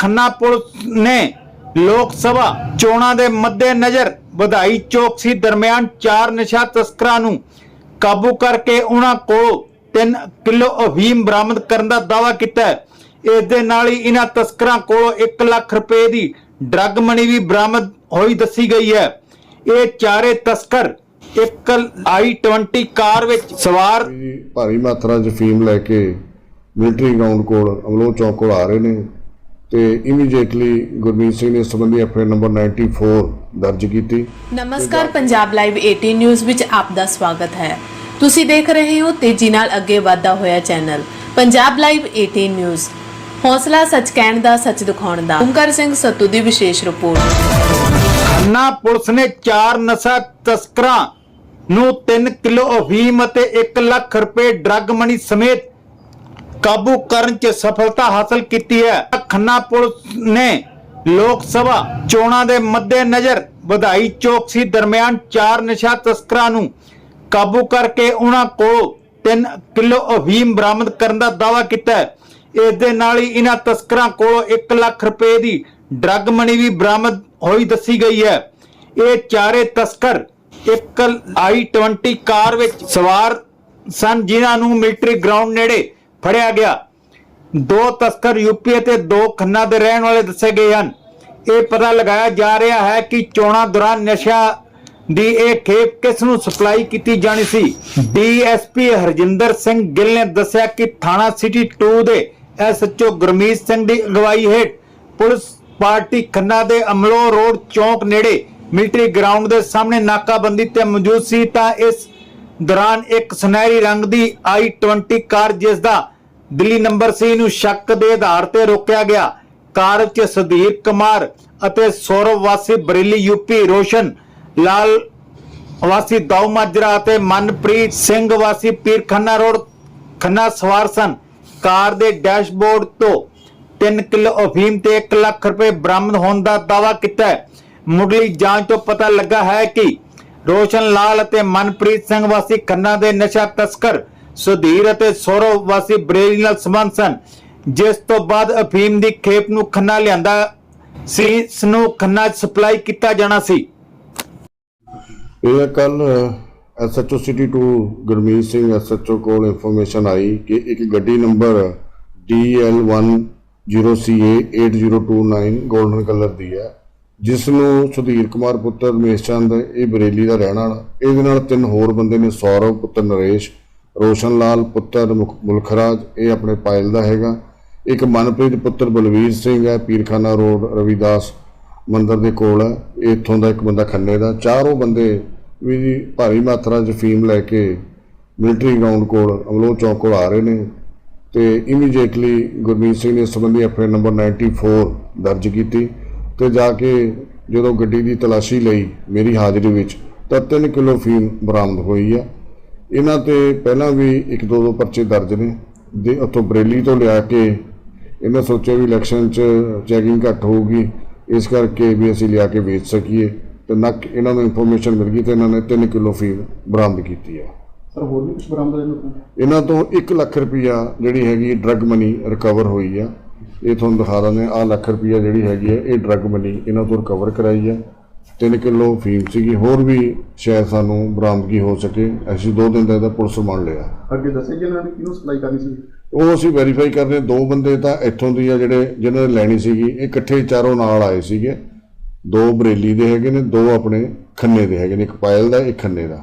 Khanna police ਨੇ ਲੋਕ ਸਭਾ ਚੋਣਾਂ ਦੇ ਮੱਦੇਨਜ਼ਰ ਵਧਾਈ ਚੌਕਸੀ ਦਰਮਿਆਨ ਚਾਰ ਨਸ਼ਾ ਤਸਕਰਾਂ ਨੂੰ ਕਾਬੂ ਕਰਕੇ ਉਹਨਾਂ ਕੋਲੋਂ 3 ਕਿਲੋ ਅਫੀਮ ਬਰਾਮਦ ਕਰਨ ਦਾ ਦਾਅਵਾ ਕੀਤਾ ਹੈ। ਇਸ ਦੇ ਨਾਲ ਹੀ ਇਹਨਾਂ ਤਸਕਰਾਂ ਕੋਲੋਂ 1 ਲੱਖ ਰੁਪਏ ਦੀ ਡਰੱਗ ਮਨੀ ਵੀ ਬਰਾਮਦ ਹੋਈ ਦੱਸੀ ਗਈ ਹੈ। ਇਹ ਚਾਰੇ ਤਸਕਰ ਇੱਕ i20 ਕਾਰ ਵਿੱਚ ਸਵਾਰ ਭਾਰੀ ਮਾਤਰਾ 'ਚ ਫੀਮ ਲੈ ਕੇ ਮਿਲਟਰੀ ਗਰਾਊਂਡ ਕੋਲ ਅਮਲੋਹ ਚੌਕ ਕੋਲ ਆ ਰਹੇ ਨੇ। ਤੇ ਇਮੀਡੀਏਟਲੀ ਗੁਰਮੀਤ ਸਿੰਘ ਨੇ ਇਸ ਸੰਬੰਧੀ ਐਫਆਈਆਰ ਨੰਬਰ 94 ਦਰਜ ਕੀਤੀ। ਨਮਸਕਾਰ ਪੰਜਾਬ ਲਾਈਵ 18 ਨਿਊਜ਼ ਵਿੱਚ ਆਪ ਦਾ ਸਵਾਗਤ ਹੈ। ਤੁਸੀਂ ਦੇਖ ਰਹੇ ਹੋ ਤੇਜ਼ੀ ਨਾਲ ਅੱਗੇ ਵਧਦਾ ਹੋਇਆ ਚੈਨਲ ਪੰਜਾਬ ਲਾਈਵ 18 ਨਿਊਜ਼ ਹੌਸਲਾ ਸੱਚ ਕਹਿਣ ਦਾ ਸੱਚ ਦਿਖਾਉਣ ਦਾ। ਓਮਕਾਰ ਸਿੰਘ ਸੱਤੂ ਦੀ ਵਿਸ਼ੇਸ਼ ਰਿਪੋਰਟ। ਖੰਨਾ ਪੁਲਿਸ ਨੇ ਚਾਰ ਨਸ਼ਾ ਤਸਕਰਾਂ ਨੂੰ 3 ਕਿਲੋ ਅਫੀਮ ਅਤੇ 1 ਲੱਖ ਰੁਪਏ ਡਰੱਗ ਮਨੀ ਸਮੇਤ ਕਾਬੂ ਕਰਨ 'ਚ ਸਫਲਤਾ ਹਾਸਲ ਕੀਤੀ ਹੈ। ਖੰਨਾ ਪੁਲਿਸ ਨੇ ਲੋਕ ਸਭਾ ਚੋਣਾਂ ਦੇ ਮੱਦੇਨਜ਼ਰ ਵਧਾਈ ਚੌਕਸੀ ਦਰਮਿਆਨ ਚਾਰ ਨਸ਼ਾ ਤਸਕਰਾਂ ਨੂੰ ਕਾਬੂ ਕਰਕੇ ਉਹਨਾਂ ਕੋਲੋਂ 3 ਕਿਲੋ ਅਫੀਮ ਬਰਾਮਦ ਕਰਨ ਦਾ ਦਾਅਵਾ ਕੀਤਾ ਹੈ। ਇਸ ਦੇ ਨਾਲ ਹੀ ਇਹਨਾਂ ਤਸਕਰਾਂ ਕੋਲੋਂ 1 ਲੱਖ ਰੁਪਏ ਦੀ ਡਰੱਗ ਮਨੀ ਵੀ ਬਰਾਮਦ ਹੋਈ ਦੱਸੀ ਗਈ ਹੈ। ਇਹ ਚਾਰੇ ਤਸਕਰ ਇੱਕ i20 ਕਾਰ ਵਿੱਚ ਸਵਾਰ ਸਨ, ਜਿਨ੍ਹਾਂ ਨੂੰ ਮਿਲਟਰੀ ਗਰਾਊਂਡ ਨੇੜੇ ਫੜਿਆ ਗਿਆ। ਦੋ ਤਸਕਰ ਯੂਪੀ ਅਤੇ ਦੋ ਖੰਨਾ ਦੇ ਰਹਿਣ ਵਾਲੇ ਦੱਸੇ ਗਏ ਹਨ। ਇਹ ਪਤਾ ਲਗਾਇਆ ਜਾ ਰਿਹਾ ਹੈ ਕਿ ਚੋਣਾਂ ਦੌਰਾਨ ਨਸ਼ਾ ਦੀ ਇਹ ਖੇਪ ਕਿਸ ਨੂੰ ਸਪਲਾਈ ਕੀਤੀ ਜਾਣੀ ਸੀ? ਡੀਐਸਪੀ ਹਰਜਿੰਦਰ ਸਿੰਘ ਗਿੱਲ ਨੇ ਦੱਸਿਆ ਕਿ ਥਾਣਾ ਸਿਟੀ 2 ਦੇ ਐਸਐਚਓ ਗੁਰਮੀਤ ਸਿੰਘ ਦੀ ਅਗਵਾਈ ਹੇਠ ਪੁਲਿਸ ਪਾਰਟੀ ਖੰਨਾ ਦੇ ਅਮਲੋ ਰੋਡ ਚੌਂਕ ਨੇੜੇ ਮਿਲਟਰੀ ਗਰਾਊਂਡ ਦੇ ਸਾਹਮਣੇ ਨਾਕਾਬੰਦੀ ਤੇ ਮੌਜੂਦ ਸੀ ਤਾਂ ਇਸ ਦੌਰਾਨ ਇੱਕ ਸੁਨਹਿਰੀ ਰੰਗ ਦੀ i20 ਕਾਰ ਜਿਸ ਦਾ ਦਿੱਲੀ ਨੰਬਰ ਸੀ ਨੂੰ ਸ਼ੱਕ ਦੇ ਆਧਾਰ ਤੇ ਰੋਕਿਆ ਗਿਆ। ਕਾਰ 'ਚ ਸੁਧੀਰ ਕੁਮਾਰ ਅਤੇ ਸੌਰਵ ਵਾਸੀ ਬਰੇਲੀ ਯੂਪੀ ਰੋਸ਼ਨ ਲਾਲ ਵਾਸੀ ਦਾਊ ਮਾਜਰਾ ਅਤੇ ਮਨਪ੍ਰੀਤ ਸਿੰਘ ਵਾਸੀ ਪੀਰਖਾਨਾ ਰੋਡ ਖੰਨਾ ਸਵਾਰ ਸਨ। ਕਾਰ ਦੇ ਡੈਸ਼ਬੋਰਡ ਤੋਂ 3 ਕਿਲੋ ਅਫੀਮ ਤੇ 1 ਲੱਖ ਰੁਪਏ ਬਰਾਮਦ ਹੋਣ ਦਾ ਦਾਅਵਾ ਕੀਤਾ ਹੈ। ਮੁੱਢਲੀ ਜਾਂਚ ਤੋਂ ਪਤਾ ਲੱਗਾ ਹੈ ਕਿ ਰੋਸ਼ਨ ਲਾਲ ਅਤੇ ਮਨਪ੍ਰੀਤ ਸਿੰਘ ਵਾਸੀ ਖੰਨਾ ਦੇ ਨਸ਼ਾ ਤਸਕਰ, ਸੁਧੀਰ ਅਤੇ ਸੌਰਵ ਵਾਸੀ ਬਰੇਲੀ ਨਾਲ ਸੰਬੰਧ ਸਨ। ਜਿਸ ਤੋਂ ਬਾਅਦ ਅਫੀਮ ਦੀ ਖੇਪ ਨੂੰ ਖੰਨਾ ਲਿਆਂਦਾ ਸੀ, ਇਸ ਨੂੰ ਖੰਨਾ ਸਪਲਾਈ ਕੀਤਾ ਜਾਣਾ ਸੀ। ਇਹ ਕੱਲ SHO city 2 Gurmeet Singh SHO ਕੋਲ ਇਨਫੋਰਮੇਸ਼ਨ ਆਈ ਕਿ ਇੱਕ ਗੱਡੀ ਨੰਬਰ DL10CA8029 골ਡਨ ਕਲਰ ਦੀ ਹੈ। ਜਿਸ ਨੂੰ ਸੁਧੀਰ ਕੁਮਾਰ ਪੁੱਤਰ ਰਮੇਸ਼ ਚੰਦ, ਇਹ ਬਰੇਲੀ ਦਾ ਰਹਿਣ ਵਾਲਾ। ਇਹਦੇ ਨਾਲ ਤਿੰਨ ਹੋਰ ਬੰਦੇ ਨੇ, ਸੌਰਵ ਪੁੱਤਰ ਨਰੇਸ਼, ਰੋਸ਼ਨ ਲਾਲ ਪੁੱਤਰ ਮੁਖ- ਮੁਲਖਰਾਜ, ਇਹ ਆਪਣੇ ਪਾਇਲ ਦਾ ਹੈਗਾ। ਇੱਕ ਮਨਪ੍ਰੀਤ ਪੁੱਤਰ ਬਲਵੀਰ ਸਿੰਘ ਹੈ, ਪੀਰਖਾਨਾ ਰੋਡ, ਰਵਿਦਾਸ ਮੰਦਰ ਦੇ ਕੋਲ ਹੈ। ਇਹ ਇੱਥੋਂ ਦਾ ਇੱਕ ਬੰਦਾ ਖੰਨੇ ਦਾ। ਚਾਰੋਂ ਬੰਦੇ ਵੀ ਭਾਰੀ ਮਾਤਰਾ 'ਚ ਫੀਮ ਲੈ ਕੇ ਮਿਲਟਰੀ ਗਰਾਊਂਡ ਕੋਲ, ਅਮਲੋਹ ਚੌਕ ਕੋਲ ਆ ਰਹੇ ਨੇ। ਤੇ ਇਮੀਡੀਏਟਲੀ ਗੁਰਮੀਤ ਸਿੰਘ ਨੇ ਇਸ ਸੰਬੰਧੀ ਆਪਣੇ ਨੰਬਰ 94 ਦਰਜ ਕੀਤੀ। ਤੇ ਜਾ ਕੇ ਜਦੋਂ ਗੱਡੀ ਦੀ ਤਲਾਸ਼ੀ ਲਈ ਮੇਰੀ ਹਾਜ਼ਰੀ ਵਿੱਚ ਤਾਂ 3 ਕਿਲੋ ਫੀਮ ਬਰਾਮਦ ਹੋਈ ਆ। ਇਹਨਾਂ ਤੇ ਪਹਿਲਾਂ ਵੀ ਇੱਕ ਦੋ ਦੋ ਪਰਚੇ ਦਰਜ ਨੇ। ਦੇ ਉੱਥੋਂ ਬਰੇਲੀ ਤੋਂ ਲਿਆ ਕੇ ਇਹਨਾਂ ਸੋਚਿਆ ਵੀ ਇਲੈਕਸ਼ਨ 'ਚ ਚੈਕਿੰਗ ਘੱਟ ਹੋਊਗੀ ਇਸ ਕਰਕੇ ਵੀ ਅਸੀਂ ਲਿਆ ਕੇ ਵੇਚ ਸਕੀਏ। ਤੇ ਨੱਕ ਇਹਨਾਂ ਨੂੰ ਇਨਫੋਰਮੇਸ਼ਨ ਮਿਲ ਗਈ ਤੇ ਇਹਨਾਂ ਨੇ 3 ਕਿਲੋ ਫੀਮ ਬਰਾਮਦ ਕੀਤੀ ਹੈ ਸਰ ਹੋਰ ਵੀ ਕੁਝ ਬਰਾਮਦ ਹੋਇਆ ਇਹਨਾਂ ਤੋਂ ਇਹਨਾਂ ਤੋਂ 1 ਲੱਖ ਰੁਪਈਆ ਜਿਹੜੀ ਹੈਗੀ ਡਰੱਗ ਮਨੀ ਰਿਕਵਰ ਹੋਈ ਆ। ਇਹ ਤੁਹਾਨੂੰ ਦਿਖਾ ਦਿੰਦੇ ਆ ਲੱਖ ਰੁਪਈਆ ਜਿਹੜੀ ਹੈਗੀ ਹੈ ਇਹ ਡਰੱਗ ਮਨੀ ਇਹਨਾਂ ਤੋਂ ਰਿਕਵਰ ਕਰਾਈ ਆ 3 ਕਿਲੋ ਫੀਮ ਸੀਗੀ ਹੋਰ ਵੀ ਸ਼ਾਇਦ ਸਾਨੂੰ ਬਰਾਮਦਗੀ ਹੋ ਸਕੇ। ਅਸੀਂ ਦੋ ਦਿਨ ਦਾ ਇਹਦਾ ਪੁਲਿਸ ਰਿਮਾਂਡ ਲਿਆ। ਅੱਗੇ ਦੱਸਿਆ ਕਿ ਇਹਨਾਂ ਨੇ ਕਿਹਨੂੰ ਸਪਲਾਈ ਕਰਨੀ ਸੀ? ਉਹ ਅਸੀਂ ਵੈਰੀਫਾਈ ਕਰਦੇ ਹਾਂ। ਦੋ ਬੰਦੇ ਤਾਂ ਇੱਥੋਂ ਦੀ ਆ ਜਿਹੜੇ ਜਿਨ੍ਹਾਂ ਨੇ ਲੈਣੀ ਸੀਗੀ ਇਹ ਇਕੱਠੇ ਚਾਰੋਂ ਨਾਲ ਆਏ ਸੀਗੇ। ਦੋ ਬਰੇਲੀ ਦੇ ਹੈਗੇ ਨੇ ਦੋ ਆਪਣੇ ਖੰਨੇ ਦੇ ਹੈਗੇ ਨੇ ਇੱਕ ਪਾਇਲ ਦਾ ਇੱਕ ਖੰਨੇ ਦਾ।